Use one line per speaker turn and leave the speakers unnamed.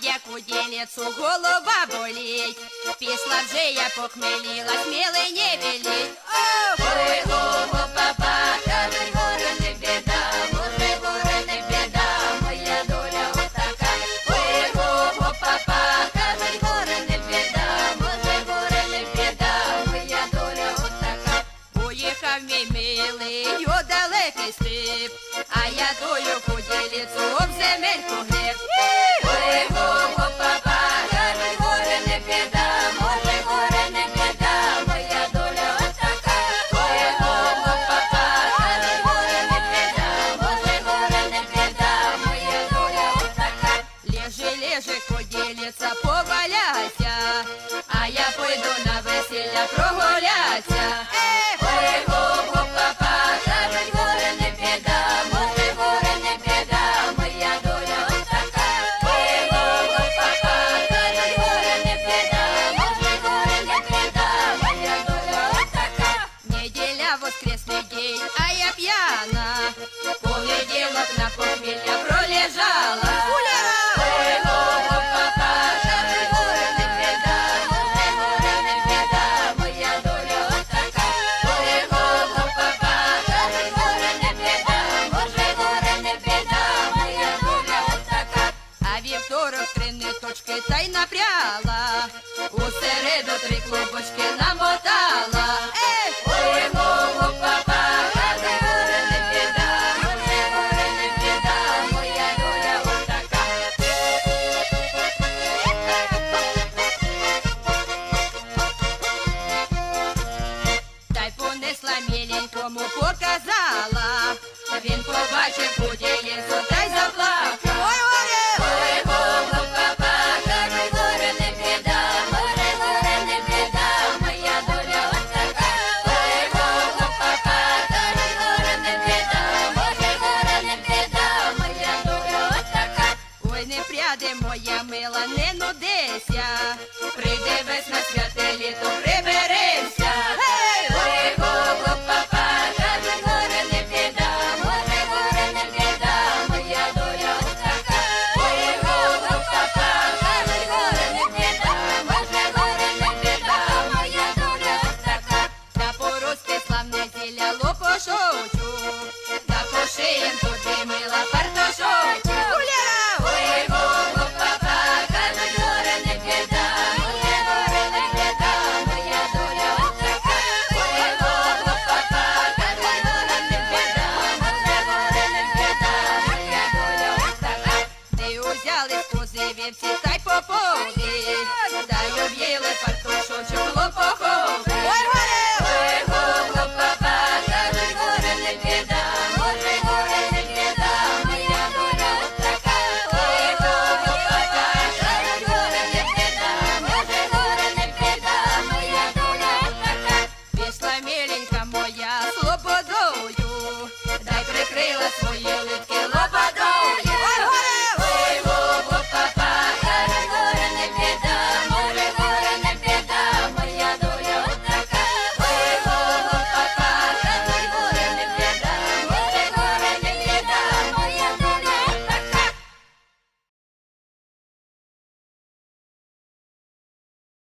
б'яку ділицю, голова боліть. Пішла вже я похмеліла, сміли не веліть. Ой, голубо, папа, кажуть, горе не біда, може, горе не біда, моя доля отака. Ой, голубо, папа, кажуть, горе не біда, може, горе не біда, моя доля отака. Поїхав мій милий у далекий степ, а я дою поділіцю та й напряла, у середу три клубочки намотала. Ой, папа, кажуть, горе не біда, може, горе не біда, моя доля отака. Та й понесла міленькому, показала. Він побачив ради, моя мила, не нудися, прийде весна свята.